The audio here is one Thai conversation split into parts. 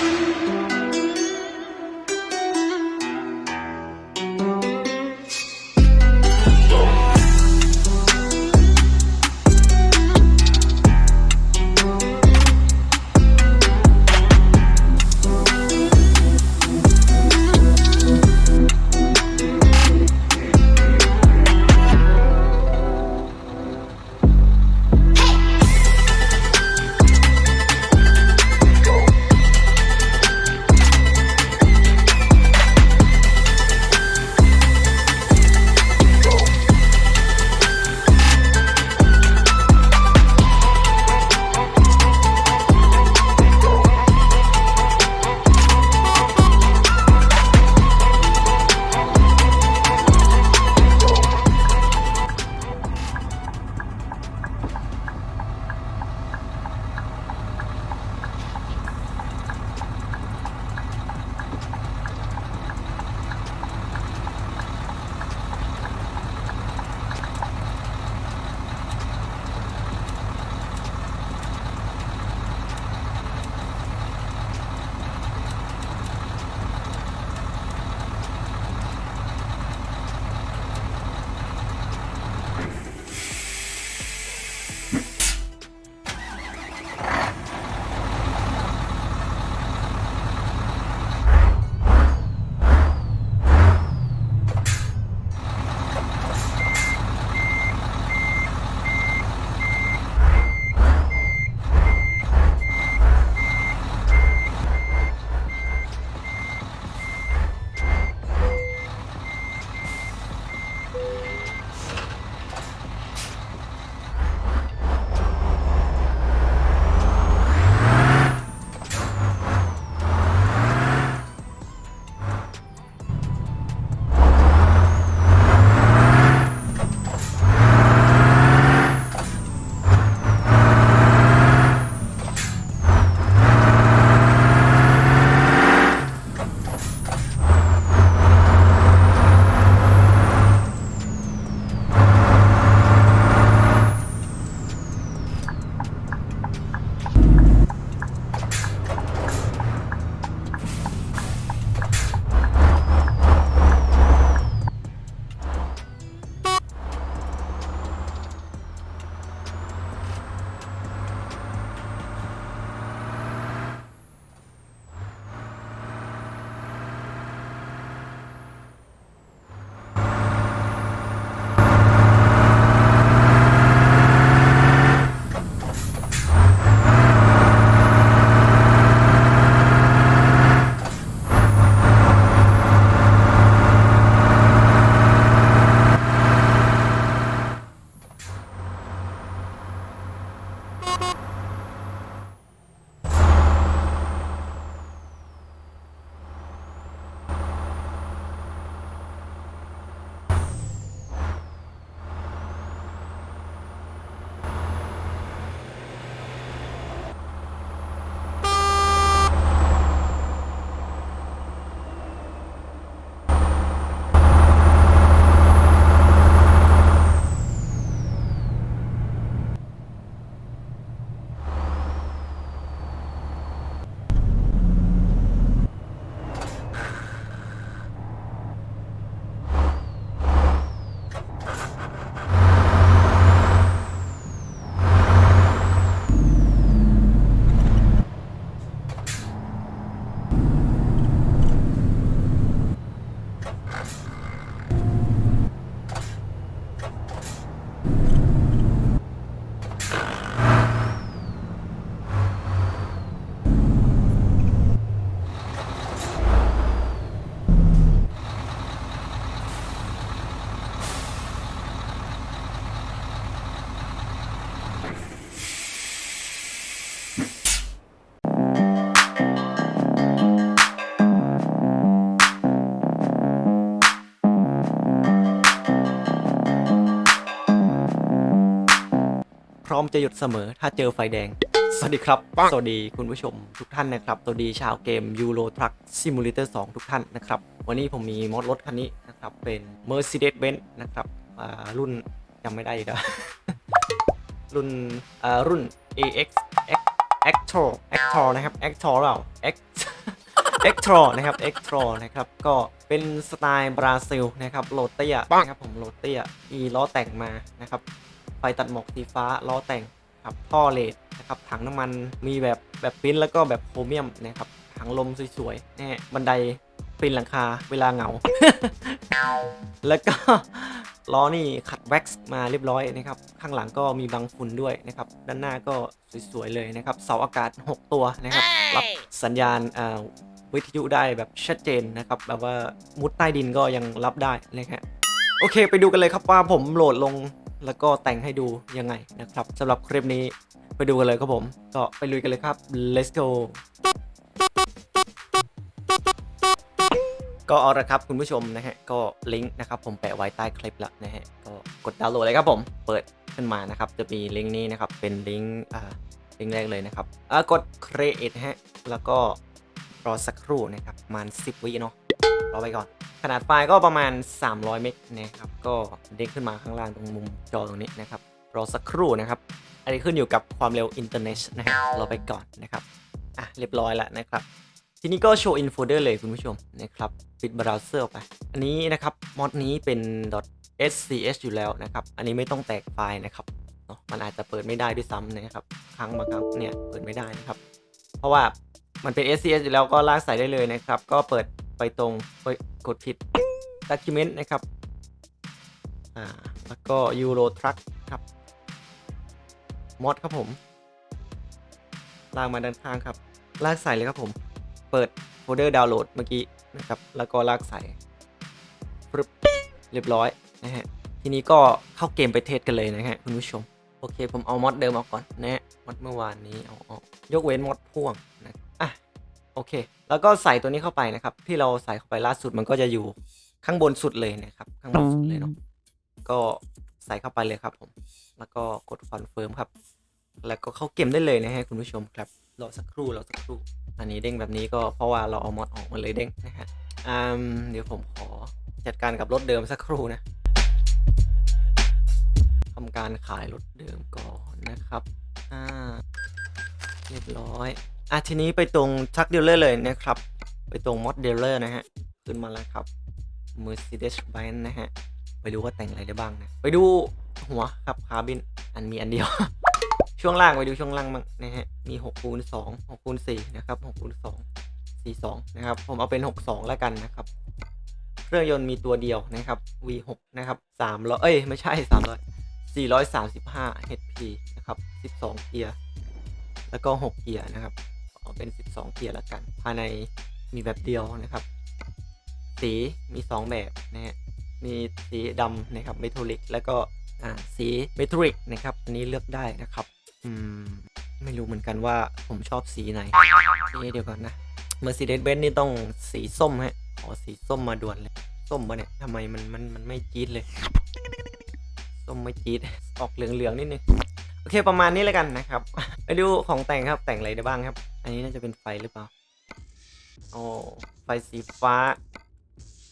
พร้ อมจะหยุดเสมอ ถ้าเจอไฟแดง สวัสดีครับ สวัสดีคุณผู้ชมทุกท่านนะครับ สวัสดีชาวเกม Euro Truck Simulator 2 ทุกท่านนะครับ วันนี้ผมมีมอดรถคันนี้นะครับ เป็น Mercedes-Benz นะครับอ่ารุ่นจำไม่ได้อีกแล้วรุ่นอ่ารุ่น AX X Actor Actor นะครับ Actor หรือเปล่า X e x t r a นะครับ e x t r a นะครับ ก็เป็นสไตล์บราซิลนะครับ โรเตียนะครับผมโรเตียมีล้อแต่งมานะครับ ไฟตัดหมอกสีฟ้าล้อแต่งครับท่อเลดนะครับถังน้ำมันมีแบบแบบปริ้นแล้วก็แบบโครเมียมนะครับถังลมสวยๆนะฮะบันไดปีนหลังคาเวลาเหงา แล้วก็ล้อนี่ขัดแว็กซ์มาเรียบร้อยนะครับ ข้างหลังก็มีบังฝุ่นด้วยนะครับ ด้านหน้าก็สวยๆเลยนะครับ เสาอากาศ 6 ตัวนะครับ รับสัญญาณอ่าวิทยุได้แบบชัดเจนนะครับ แบบว่ามุดใต้ดินก็ยังรับได้นะฮะโอเค ไปดูกันเลยครับว่าผมโหลดลง แล้วก็แต่งให้ดูยังไงนะครับสำหรับคลิปนี้ไปดูกันเลยครับผม ก็ไปลุยกันเลยครับ let's go ก็เอาละครับคุณผู้ชมนะฮะก็ลิงก์นะครับผมแปะไว้ใต้คลิปแล้วนะฮะก็กดดาวน์โหลดเลยครับผมเปิดขึ้นมานะครับจะมีลิงก์นี้นะครับเป็นลิงก์อ่าลิงก์แรกเลยนะครับอ่ากด create ฮะแล้วก็รอสักครู่นะครับประมาณ10วิเนาะรอไปก่อน ขนาดไฟล์ก็ประมาณ 300 เมกนะครับ ก็เด้งขึ้นมาข้างล่างตรงมุมจอตรงนี้นะครับ รอสักครู่นะครับ อันนี้ขึ้นอยู่กับความเร็วอินเทอร์เน็ตนะฮะรอไปก่อนนะครับ อะ เรียบร้อยแล้วนะครับ ทีนี้ก็โชว์อินโฟเดอร์เลยคุณผู้ชมนะครับ ปิดเบราว์เซอร์ออกไป อันนี้นะครับ มอดนี้เป็น .scs อยู่แล้วนะครับ อันนี้ไม่ต้องแตกไฟล์นะครับเนาะมันอาจจะเปิดไม่ได้ด้วยซ้ำนะครับ ครั้งบางครั้งเนี่ยเปิดไม่ได้นะครับ เพราะว่ามันเป็น SCS อยู่แล้วก็ลากใส่ได้เลยนะครับ ก็เปิด ไปตรงเอ้ยกดผิด document นะครับอ่าแล้วก็ Euro Truck ครับมอดครับผม ลากมาด้านข้างครับ ลากใส่เลยครับผม เปิดโฟลเดอร์ดาวน์โหลดเมื่อกี้นะครับ แล้วก็ลากใส่ปึ๊บเรียบร้อยนะฮะ ทีนี้ก็เข้าเกมไปเทสกันเลยนะฮะคุณผู้ชม โอเค ผมเอามอดเดิมออกก่อนนะฮะ มอดเมื่อวานนี้เอาออกยกเว้นมอดพ่วงนะ โอเค แล้วก็ใส่ตัวนี้เข้าไปนะครับ ที่เราใส่เข้าไปล่าสุดมันก็จะอยู่ข้างบนสุดเลยนะครับ ข้างบนสุดเลยเนาะก็ใส่เข้าไปเลยครับผม แล้วก็กดคอนเฟิร์มครับ แล้วก็เข้าเกมได้เลยนะฮะคุณผู้ชมครับรอสักครู่รอสักครู่ อันนี้เด้งแบบนี้ก็เพราะว่าเราเอามอดออกมาเลยเด้งนะฮะอืมเดี๋ยวผมขอจัดการกับรถเดิมสักครู่นะทำการขายรถเดิมก่อนนะครับอ่าเรียบร้อย อะทีนี้ไปตรงทักเดลเลอร์เลยนะครับ ไปตรงมอดเดลเลอร์นะฮะ ขึ้นมาแล้วครับ Mercedes Benz นะฮะ ไปดูว่าแต่งอะไรได้บ้างนะ ไปดูหัวครับคาร์บิน อันมีอันเดียว ช่วงล่างไปดูช่วงล่างบ้างนะฮะ มี6คูณ2 6คูณ4นะครับ6คูณ2 4 2 นะครับ ผมเอาเป็น 6 2 แล้วกันนะครับ เครื่องยนต์มีตัวเดียวนะครับ V6 นะครับ300เอ้ย ไม่ใช่ 300 435 HP นะครับ 12 เกียร์ แล้วก็ 6 เกียร์นะครับ เอาเป็น 12 เกียร์ล้วกัน ภายในมีแบบเดียวนะครับ สีมี 2 แบบนะฮะมีสีดำนะครับเมทัลลิกแล้วก็อ่าสีเมทัลลิกนะครับ อันนี้เลือกได้นะครับ อืม ไม่รู้เหมือนกันว่าผมชอบสีไหนนี่เดี๋ยวก่อนนะ Mercedes-Benz นี่ต้องสีส้มฮะขอสีส้มมาด่วนเลยส้มปะเนี่ยทำไมมันมันมันไม่จี๊ดเลย ส้มไม่จี๊ดออกเหลืองๆนิดนึง โอเคประมาณนี้แล้วกันนะครับ ไปดูของแต่งครับแต่งอะไรได้บ้างครับ อันนี้น่าจะเป็นไฟหรือเปล่า โอ้ไฟสีฟ้า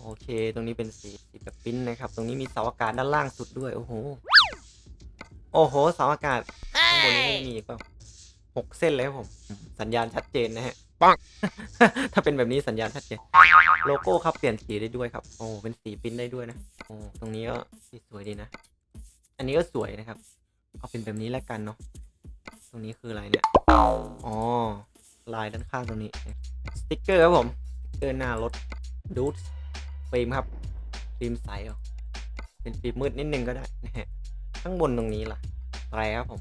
โอเค ตรงนี้เป็นสีสีแบบปริ้นนะครับ ตรงนี้มีเสาอากาศด้านล่างสุดด้วย โอ้โห โอ้โห เสาอากาศข้างบนนี้มีอีกเปล่าหกเส้นเลยครับผม สัญญาณชัดเจนนะฮะ ปัง ถ้าเป็นแบบนี้สัญญาณชัดเจน โลโก้ครับเปลี่ยนสีได้ด้วยครับ โอ้ เป็นสีปริ้นได้ด้วยนะ โอ้ ตรงนี้ก็สีสวยดีนะ อันนี้ก็สวยนะครับ เอาเป็นแบบนี้แล้วกันเนาะ ตรงนี้คืออะไรเนี่ย อ๋อ ลายด้านข้างตรงนี้ สติ๊กเกอร์ครับผมสติ๊กเกอร์หน้ารถดูดฟิล์มครับฟิล์มใสเหรอเป็นฟิล์มมืดนิดนึงก็ได้นะฮะข้างบนตรงนี้ล่ะอะไรครับผม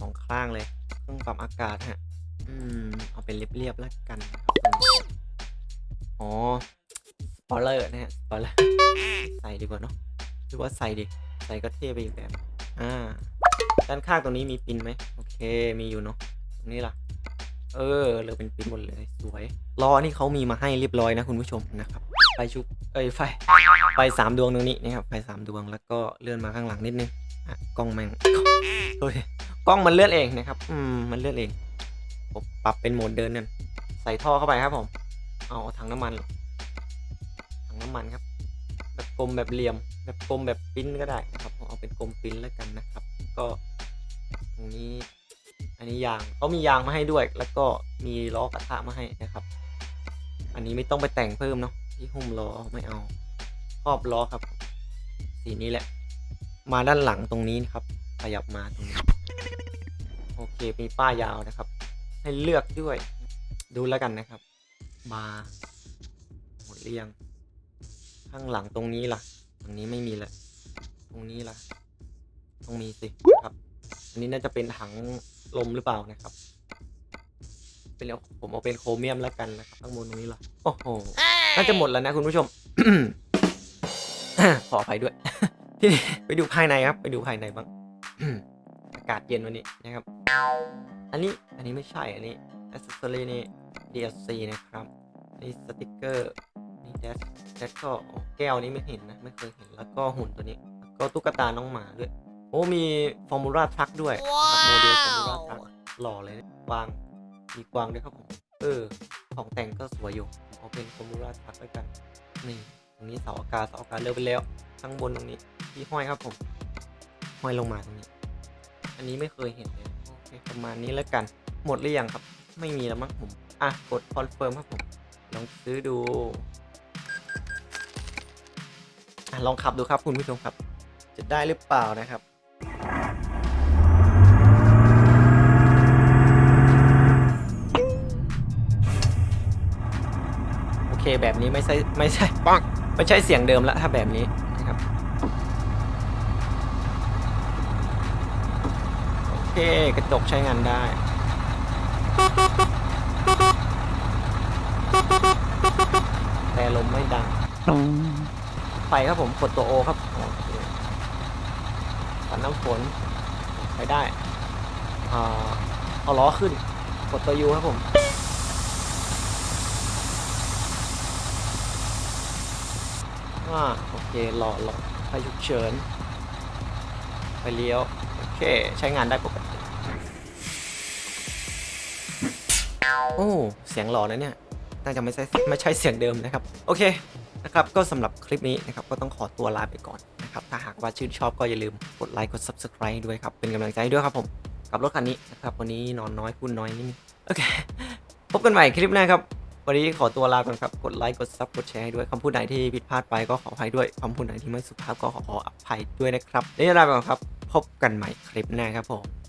สองข้างเลยเครื่องปรับอากาศฮะอืมเอาเป็นเรียบๆแล้วกันอ๋อสปอเลอร์นะฮะสปอเลอร์ใส่ดีกว่าเนาะหรือว่าใส่ดิใส่ก็เท่ไปอีกแบบอ่าด้านข้างตรงนี้มีปินไหมโอเคมีอยู่เนาะตรงนี้ล่ะ เออเลือเป็นปิ้นหมดเลยสวยล้อนี่เขามีมาให้เรียบร้อยนะคุณผู้ชมนะครับไฟชุบเอ้ยไฟไฟสามดวงตรงนี้นะครับไฟสามดวงแล้วก็เลื่อนมาข้างหลังนิดนึงอะกล้องแม่งโทษทีกล้องมันเลื่อนเองนะครับอืมมันเลื่อนเองผมปรับเป็นโหมดเดินนี่ยใส่ท่อเข้าไปครับผมเอาถังน้ำมันหรอถังน้ำมันครับ แบบกลมแบบเหลี่ยม แบบกลมแบบปิ้นก็ได้นะครับผมเอาเป็นกลมปิ้นแล้วกันนะครับ ก็ตรงนี้ อันนี้ยางเขามียางมาให้ด้วย แล้วก็มีล้อกระทะมาให้นะครับ อันนี้ไม่ต้องไปแต่งเพิ่มเนาะที่หุ้มล้อไม่เอาครอบล้อครับ สีนี้แหละ มาด้านหลังตรงนี้นะครับ ขยับมาตรงนี้ โอเคมีป้ายยาวนะครับ ให้เลือกด้วย ดูแล้วกันนะครับ มาหมดเรียง ข้างหลังตรงนี้ล่ะ ตรงนี้ไม่มีละตรงนี้ล่ะต้องมีสิครับ อันนี้น่าจะเป็นถัง ลมหรือเปล่านะครับ เป็นเอาผมเอาเป็นโครเมียมแล้วกันนะครับข้างบนตรงนี้ล่ะโอ้โหน่าจะหมดแล้วนะคุณผู้ชมขออภัยด้วย ทีนี้ไปดูภายในครับ ไปดูภายในบ้างอากาศเย็นวันนี้นะครับ อันนี้อันนี้ไม่ใช่อันนี้อ c เซสซอรี่นี่ DLC นะครับอันนี้สติกเกอร์นี่แดชแดชก็อ๋อแก้วนี้ไม่เห็นนะ ไม่เคยเห็นแล้วก็หุ่นตัวนี้แล้วก็ตุ๊กตาน้องหมาด้วย โอ้มีฟอร์มูล่าทรัคด้วยครับโมเดลฟอร์มูล่าทรัคหล่อเลยนะกวางมีกวางด้วยครับผมเออ ของแต่งก็สวยอยู่ผมเอาเป็นฟอร์มูล่าทรัคแล้วกันนี่ตรงนี้เสาอากาศเสาอากาศเร็วไปแล้วข้างบนตรงนี้ที่ห้อยครับผมห้อยลงมาตรงนี้ อันนี้ไม่เคยเห็นเลยโอเคประมาณนี้แล้วกัน หมดหรือยังครับ ไม่มีแล้วมั้งผมอะกดคอนเฟิร์มครับผมลองซื้อดูอะลองขับดูครับคุณผู้ชมครับ จะได้หรือเปล่านะครับ แบบนี้ไม่ใช่ไม่ใช่ปังไม่ใช่เสียงเดิมแล้วถ้าแบบนี้นะครับโอเคกระจกใช้งานได้แต่ลมไม่ดังไฟครับผมกดตัวโอครับโอเคปัดน้ำฝนใช้ได้อ่าเอาล้อขึ้นกดตัวยูครับผม่าโอเคหล่อหล่อไฟฉุกเฉิน ไปเลี้ยว โอเค ใช้งานได้ปกติ โอ้ เสียงหล่อนะเนี่ย น่าจะไม่ใช่ไม่ใช่เสียงเดิมนะครับ โอเคนะครับ ก็สำหรับคลิปนี้นะครับ ก็ต้องขอตัวลาไปก่อนนะครับ ถ้าหากว่าชื่นชอบก็อย่าลืมกดไลค์ กด subscribe ด้วยครับ เป็นกำลังใจให้ด้วยครับผม กับรถคันนี้นะครับ วันนี้นอนน้อยพูดน้อยนิดนึงโอเค พบกันใหม่คลิปหน้าครับ วันนี้ขอตัวลาก่อนครับ กดไลค์ กดซับ กดแชร์ให้ด้วยคำพูดไหนที่ผิดพลาดไปก็ขออภัยด้วยคำพูดไหนที่ไม่สุภาพก็ขออภัยด้วยนะครับนี่ลาไปก่อนครับ พบกันใหม่คลิปหน้าครับผม